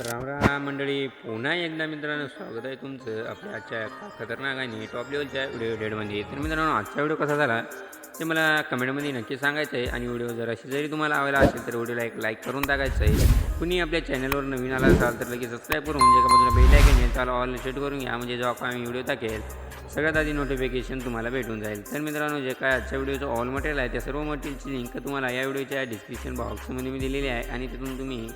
राम राम मंडळी पुन्हा एकदा मित्रांनो स्वागत आहे तुमचं आपल्या आजच्या खतरनाक आणि टॉप लेवलच्या व्हिडिओ डेडमध्ये तर मित्रांनो आजचा व्हिडिओ कसा झाला ते मला कमेंटमध्ये नक्की सांगायचं आहे. आणि व्हिडिओ जर अशी जरी तुम्हाला आवडला असेल तर व्हिडिओला एक लाईक करून टाकायचं आहे. कुणी आपल्या चॅनलवर नवीन आला असाल तर लगेच सबस्क्राईब करून ज्या का बाजूला बेल आयकन आहे त्याला ऑल सेट करून घ्या. म्हणजे जेव्हा आम्ही व्हिडिओ टाकेल सगळ्यात आधी नोटिफिकेशन तुम्हाला भेटून जाईल. तर मित्रांनो जे काय आजच्या व्हिडिओचं ऑल मटेरियल आहे त्या सर्व मटेरियलची लिंक तुम्हाला या व्हिडिओच्या डिस्क्रिप्शन बॉक्समध्ये मी दिलेली आहे. आणि तिथून तुम्ही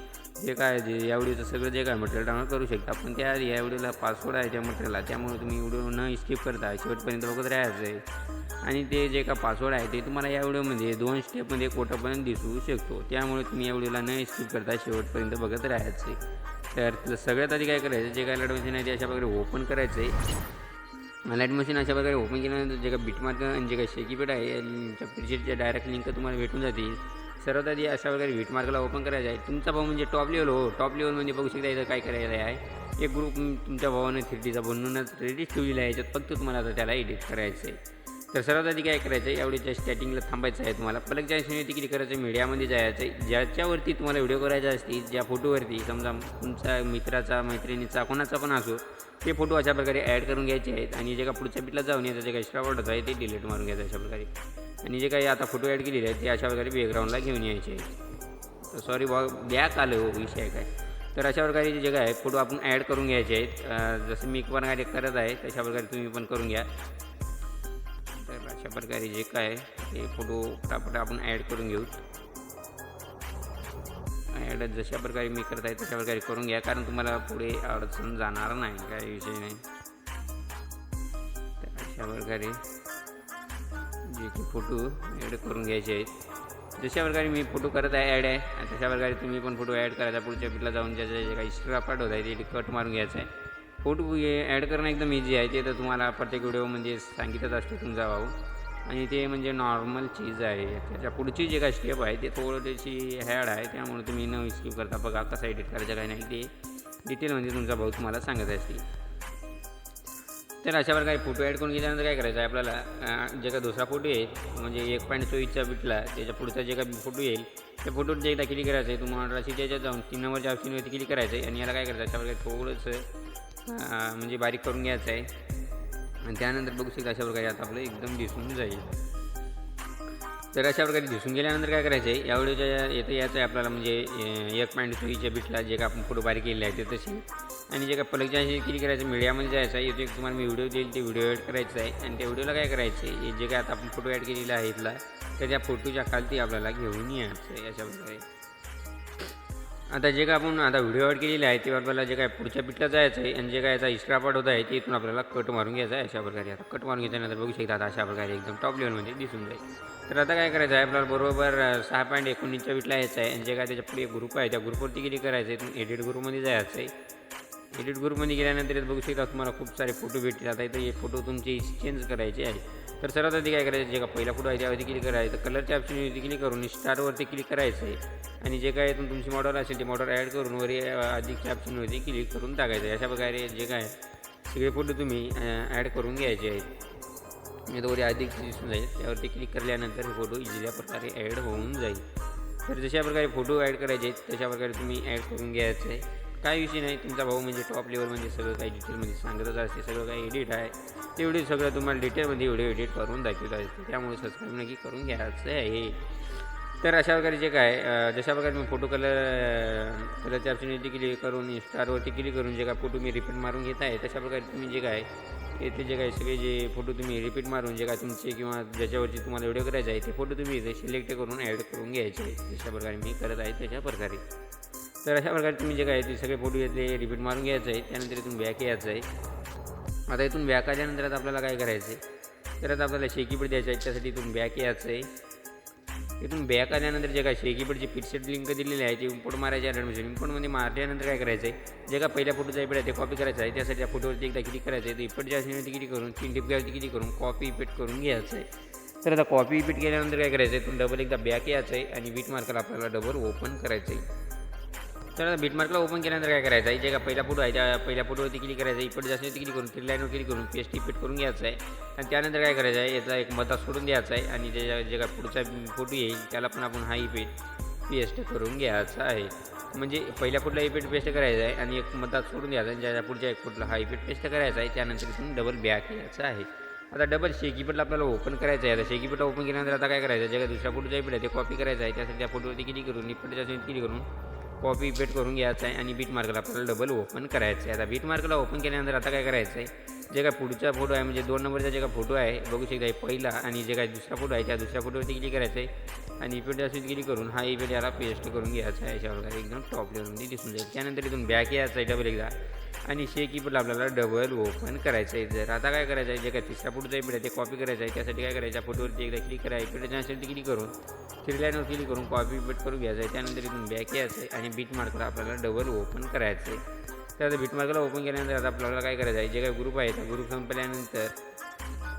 जे काय जे यावेळीचं सगळं जे काय मटेरियल डाउनलोड करू शकता पण त्या या पासवर्ड आहे त्या मटेरियलला त्यामुळे तुम्ही व्हिडिओ न स्किप करता शेवटपर्यंत बघत राहायचं आहे. आणि ते जे का पासवर्ड आहे ते तुम्हाला या व्हिडिओमध्ये दोन स्टेपमध्ये कोटापर्यंत दिसू शकतो. त्यामुळे तुम्ही या व्हिडिओला न स्किप करता शेवटपर्यंत बघत राहायचं आहे. तर सगळ्यात आधी काय करायचं जे काय ॲडमिशन मशीन आहे ते अशा प्रकारे ओपन करायचं आहे. लाइट मशीन अशा प्रकारे ओपन केल्यानंतर जे काय बिटमार्क आणि जे काय शेकीपेट आहे त्या प्रिसेटच्या डायरेक्ट लिंक तुम्हाला भेटून जातील. सर्वात आधी अशा प्रकारे व्हीट मार्कला ओपन करायचं आहे तुमचा भाऊ म्हणजे टॉप लेवल हो टॉप लेवल म्हणजे बघू शकता इथं काय करायचं आहे. एक ग्रुप तुमच्या भावाने थ्री डीचा बनवूनच रेडीच ठेवलेला आहे याच्यात फक्त तुम्हाला आता त्याला एडिट करायचं आहे तर सर्वात आधी काय करायचं आहे एवढ्याच्या स्टार्टिंगला थांबायचं आहे तुम्हाला. पलक ज्या तिकीट करायचं मीडियामध्ये जायचं आहे ज्याच्यावरती तुम्हाला व्हिडिओ करायचा असतील ज्या फोटोवरती समजा तुमचा मित्राचा मैत्रिणीचा कोणाचा पण असो ते फोटो अशा प्रकारे ॲड करून घ्यायचे आहेत. आणि जे का पुढच्या पिटला जाऊन याचा जे काही एक्स्ट्रा होत आहे ते डिलीट मारून घ्यायचं अशा प्रकारे. आणि जे काही आता फोटो ॲड केलेले आहेत ते अशा प्रकारे बॅकग्राऊंडला घेऊन यायचे. आहेत तर सॉरी बॉ बॅक आलं हो विषय काय. तर अशा प्रकारे जे काय आहे फोटो आपण ॲड करून घ्यायचे आहेत. जसं मी पण काय करत आहे तशा प्रकारे तुम्ही पण करून घ्या. तर अशा प्रकारे जे काय ते फोटो पटापट आपण ॲड करून घेऊ. ॲड जशा प्रकारे मी करत आहे तशा प्रकारे करून घ्या. कारण तुम्हाला पुढे अडचण जाणार नाही काही विषय नाही. तर अशा प्रकारे जे की फोटो ॲड करून घ्यायचे आहेत. जशा प्रकारे मी फोटो करत आहे ॲड आहे आणि तशा प्रकारे तुम्ही पण फोटो ॲड करायचा पुढच्या पिठला जाऊन ज्याचे जे काही एक्स्ट्रा पार्ट होत आहे ते कट मारून घ्यायचं आहे. फोटो ॲड करणं एकदम इझी आहे ते तर तुम्हाला प्रत्येक व्हिडिओ म्हणजे सांगितच असते तुमचा भाऊ. आणि ते म्हणजे नॉर्मल चीज आहे. त्याच्या पुढची जे काही स्टेप आहे ते थोडीशी हॅड आहे त्यामुळे तुम्ही न स्किप करता बघा कसं एडिट करायचं काय नाही ते डिटेल म्हणजे तुमचा भाऊ तुम्हाला सांगत असते तर अशा प्रकारे फोटो ॲड करून गेल्यानंतर काय करायचं आहे आपल्याला जे का दुसरा फोटो येईल म्हणजे एक पॉईंट चोवीसचा बिटला त्याच्या पुढचा जे काही फोटो येईल त्या फोटोत जे एकदा क्लिक करायचं आहे. तुम्हाला अशी त्याच्यात जाऊन तीन नंबरच्या ऑप्शनवरती क्लिक करायचं आहे. आणि याला काय करायचं आहे? अशा प्रकारे थोडंसं म्हणजे बारीक करून घ्यायचं आहे. आणि त्यानंतर बघू शकता अशा प्रकारे आता आपलं एकदम दिसून जाईल. तर अशा प्रकारे दिसून गेल्यानंतर काय करायचं आहे? या व्हिडिओच्या येतं याचं आहे आपल्याला म्हणजे एक पॉईंट चोवीसच्या बिटला जे का आपण फोटो बारीक केलेले आहे ते तशी आणि जे काय पलकच्या किती करायचं मीडियामध्ये जायचं आहे इथे तुम्हाला मी व्हिडिओ देईल ते व्हिडिओ ॲड करायचा आहे. आणि त्या व्हिडिओला काय करायचं आहे जे काय आता आपण फोटो ॲड केलेला आहे इथला तर त्या फोटोच्या खालती आपल्याला घेऊन यायचं आहे अशा प्रकारे आता जे काय आपण आता व्हिडिओ ॲड केलेले आहे ते आपल्याला जे काय पुढच्या पिठला जायचं आहे आणि जे काय याचा एक्स्ट्रा होत आहे ते इथून आपल्याला कट मारून घ्यायचा आहे अशा प्रकारे आता कट मारून घेतल्यानंतर बघू शकता आता अशा प्रकारे एकदम टॉप लेवलमध्ये दिसून जाईल. तर आता काय करायचं आहे आपल्याला बरोबर सहा पॉईंट एकोणीसच्या बिटला यायचं आहे. आणि जे काय त्याच्या पुढे एक ग्रुप आहे त्या ग्रुपवरती किती करायचं आहे इथून एडिट ग्रुपमध्ये जायचं आहे. एडिट ग्रुपमध्ये गेल्यानंतर बघू शकता तुम्हाला खूप सारे फोटो भेटतील. आता इथं हे फोटो तुमचे चेंज करायचे आहे. तर सर्वात आधी काय करायचं जे का पहिला फोटो आहे त्यावरती क्लिक करायचं. कलरच्या ऑप्शनवरती क्लिक करून स्टारवरती क्लिक करायचं. आहे आणि जे काय तुमची मॉडल असेल ते मॉडल ॲड करून वरी अधिकच्या ऑप्शनवरती क्लिक करून टाकायचं. आहे अशा प्रकारे जे काय सगळे फोटो तुम्ही ॲड करून घ्यायचे आहेत. मी वरी अधिक दिसून जाईल. त्यावरती क्लिक केल्यानंतर फोटो इझिल्या प्रकारे ॲड होऊन जाईल. तर जशा प्रकारे फोटो ॲड करायचे आहेत तशा प्रकारे तुम्ही ॲड करून घ्यायचं. आहे काही विषय नाही. तुमचा भाऊ म्हणजे टॉप लेवलमध्ये सगळं काही डिटेलमध्ये सांगतच असते. सगळं काही एडिट आहे. तेवढे सगळं तुम्हाला डिटेलमध्ये एवढे एडिट करून दाखवत असते. त्यामुळे सबस्क्राईब नक्की करून घ्यायचं आहे. तर अशा प्रकारे जे काय जशा प्रकारे मी फोटो कलर कलरच्या ऑप्शनवरती क्लिक करून स्टारवरती क्लिक करून जे काय फोटो मी रिपीट मारून घेत आहे तशा प्रकारे तुम्ही जे काय येथे जे काय सगळे जे फोटो तुम्ही रिपीट मारून जे काय तुमचे किंवा ज्याच्यावरती तुम्हाला व्हिडिओ करायचा आहे ते फोटो तुम्ही इथे सिलेक्ट करून ॲड करून घ्यायचे. जशा प्रकारे मी करत आहे तशा प्रकारे. तर अशा प्रकारे तुम्ही जे काय ते सगळे फोटो घेतले रिपीट मारून घ्यायचं आहे. त्यानंतर इथून बॅक यायचं आहे. आता इथून बॅक आल्यानंतर आता आपल्याला काय करायचं आहे? तर आता आपल्याला शेकीपीठ द्यायचं आहे. त्यासाठी इथून बॅक यायचं आहे. इथून बॅक आल्यानंतर जे काय शेकीपडची पिक्चर लिंक दिलेली आहे ते इम्पोर्ट मारायचे आहे. म्हणजे ॲडमिशन इम्पोर्टमध्ये मारल्यानंतर काय करायचं आहे? जे काय पहिल्या फोटोचा इपेट आहे ते कॉपी करायचं आहे. त्यासाठी त्या फोटोवरती एकदा क्लिक करायचं आहे. तर इपटच्या असण्यावरती किती करून तीन टिपक्यावरती किती करून कॉपी इपेट करून घ्यायचं आहे. तर आता कॉपी इपेट केल्यानंतर काय करायचं आहे? इथून डबल एकदा बॅक यायचं आहे. आणि बीट मार्कर आपल्याला डबल ओपन करायचं आहे. तर बीटमार्कला ओपन केल्यानंतर काय करायचं आहे? जे का पहिला फोटो आहे त्या पहिल्या फोटोवरती क्लिक करायचं आहे. इपट जास्त क्लिक करून थ्री लाईनवर क्लिक करून पेस्ट फिट करून घ्यायचं आहे. आणि त्यानंतर काय करायचं आहे? याचा एक मता सोडून द्यायचा आहे. आणि ज्या जे का पुढचा फोटो येईल त्याला पण आपण हा इपेट पेस्ट करून घ्यायचा आहे. म्हणजे पहिल्या फुटला इफेक्ट पेस्ट करायचा आहे आणि एक मतात सोडून द्यायचा आणि ज्याच्या पुढच्या एक फुटला हा इफेक्ट पेस्ट करायचा आहे त्यानंतर इथून डबल बॅक यायचा आहे. आता डबल शेकीपटला आपल्याला ओपन करायचं आहे. आता शेकीपटला ओपन केल्यानंतर आता काय करायचं जे का दुसऱ्या फोटोचा इफेक्ट आहे ते कॉपी करायचं आहे. त्यासाठी त्या फोटोवरती क्लिक करून इफेक्टच्या क्लिक करून कॉपी पेट करून घ्यायचं आहे आणि बीट मार्कला आपल्याला डबल ओपन करायचं आहे. आता बीट मार्कला ओपन केल्यानंतर आता काय करायचं आहे? जे काय पुढचा फोटो आहे म्हणजे दोन नंबरचा जे काय फोटो आहे बघू शकता पहिला आणि जे काय दुसरा फोटो आहे त्या दुसऱ्या फोटोवरती क्लिक करायचं आहे. आणि इफेक्ट असेच क्लिक करून हा इफेक्ट याला पेस्ट करून घ्यायचा आहे याच्यावर एकदम टॉप लेवलमध्ये दिसून जाईल. त्यानंतर इथून बॅक यायचं आहे डबल एकदा. आणि शेक इफेक्ट आपल्याला डबल ओपन करायचं आहे. जर आता काय करायचं आहे जे काय तिसऱ्या फोटोचा इफेक्ट आहे ते कॉपी करायचं आहे. त्यासाठी काय करायचं आहे फोटोवरती एकदा क्लिक करा. इफेक्ट असेल ते क्लिक करून थ्री लाईनवर क्लिक करून कॉपी इफेक्ट करून घ्यायचं आहे. त्यानंतर इथून बॅक यायचं आहे आणि बीट मार्कला आपल्याला डबल ओपन करायचं आहे. तर आता बीटमार्कला ओपन केल्यानंतर आता आपल्याला काय करायचं आहे? जे काही ग्रुप आहे त्या ग्रुप संपल्यानंतर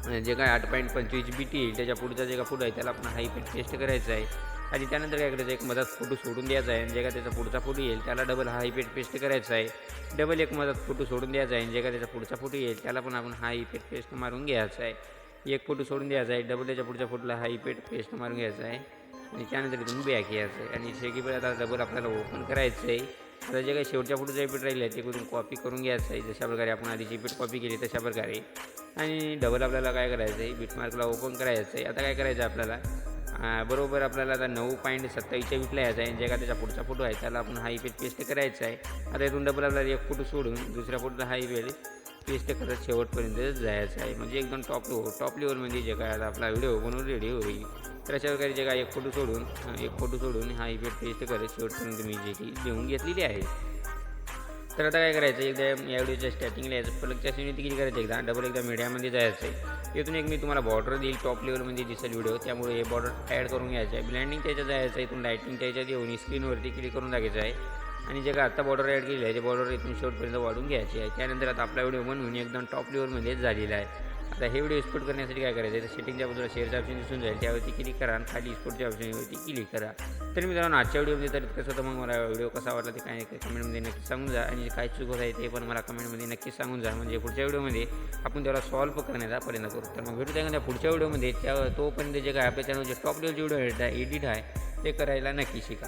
म्हणजे जे काय आठ पॉईंट पंचवीस बी टी येईल त्याच्या पुढचा जे काय फोटो आहे त्याला आपण हाय पेट पेस्ट करायचा आहे. आणि त्यानंतर काय करायचं एक मधात फोटो सोडून द्यायचा आहे. आणि जे काय त्याचा पुढचा फोटो येईल त्याला डबल हाय पेट पेस्ट करायचा आहे. डबल एक मधात फोटो सोडून द्यायचा आहे. आणि जे काय त्याचा पुढचा फोटो येईल त्याला पण आपण हाय पेट पेस्ट मारून घ्यायचा आहे. एक फोटो सोडून द्यायचा आहे. डबल त्याच्या पुढच्या फोटोला हाय पेट पेस्ट मारून घ्यायचा आहे. आणि त्यानंतर इथून बॅक यायचं आहे. आणि शेकीपर आता डबल आपल्याला ओपन करायचं आहे. आता जे काही शेवटच्या फोटोचं रिपीट राहिलं आहे ते कुठून कॉपी करून घ्यायचं आहे. जशा प्रकारे आपण आधी पीठ कॉपी केली तशा प्रकारे. आणि डबल आपल्याला काय करायचं आहे? बीटमार्कला ओपन करायचं आहे. आता काय करायचं आहे आपल्याला? बरोबर आपल्याला आता नऊ पॉईंट सत्तावीसच्या वीटला यायचं आहे. आणि जे का त्याचा पुढचा फोटो आहे त्याला आपण हा इफेक्ट पेस्ट करायचा आहे. आता इथून डबल आपल्याला एक फोटो सोडून दुसऱ्या फोटोला हा इफेक्ट पेस्ट करत शेवटपर्यंत जायचं आहे. म्हणजे एकदम टॉप लो टॉप लेवलमध्ये जे काय आता आपला व्हिडिओ बनवून रेडी होईल. तर अशा प्रकारे जे काय एक फोटो सोडून एक फोटो सोडून हा इफेक्ट पेस्ट करत शेवटपर्यंत मी जे की लिहून घेतलेली आहे. तर आता काय करायचं एकदा या व्हिडिओच्या स्टार्टिंगला यायचं. पलकच्या सीनवरती किती करायचं एकदा? डबल एकदा मीडियामध्ये जायचं आहे इथून एक मी तुम्हाला बॉर्डर देईल टॉप लेवलमध्ये दिसेल व्हिडिओ त्यामुळे हे बॉर्डर ॲड करून घ्यायचं आहे ब्लँडिंग त्याच्यात जायचं आहे इथून लाईटिंग त्याच्यात येऊन स्क्रीनवरती क्लिक करून टाकायचं आहे. आणि जे काय आता बॉर्डर ॲड केली आहे ते बॉर्डर इथून शेवटपर्यंत वाढून घ्यायची आहे. त्यानंतर आता आपला व्हिडिओ बनवून एकदम टॉप लेवलमध्ये झालेला आहे. आता हे व्हिडिओ एक्सपोर्ट करण्यासाठी काय करायचं? आहे तर सेटिंगच्या बाजूला शेअरचा ऑप्शन दिसून जाईल. त्यावरती क्लिक करा आणि खाली एक्सपोर्टच्या ऑप्शनवरती क्लिक करा. तर मित्रांनो आजच्या व्हिडिओमध्ये तर कसं होतं मग मला व्हिडिओ कसा वाटला ते काय कमेंटमध्ये नक्की सांगून जा. आणि काय चूक होत आहे ते पण मला कमेंटमध्ये नक्की सांगून जा. म्हणजे पुढच्या व्हिडिओमध्ये आपण त्याला सॉल्व करण्याचा प्रयत्न करू. तर मग भेटू त्या पुढच्या व्हिडिओमध्ये त्या तोपर्यंत जे काय आपल्या चॅनलचे टॉप लेवलचे व्हिडिओ एडिट आहे ते करायला नक्की शिका.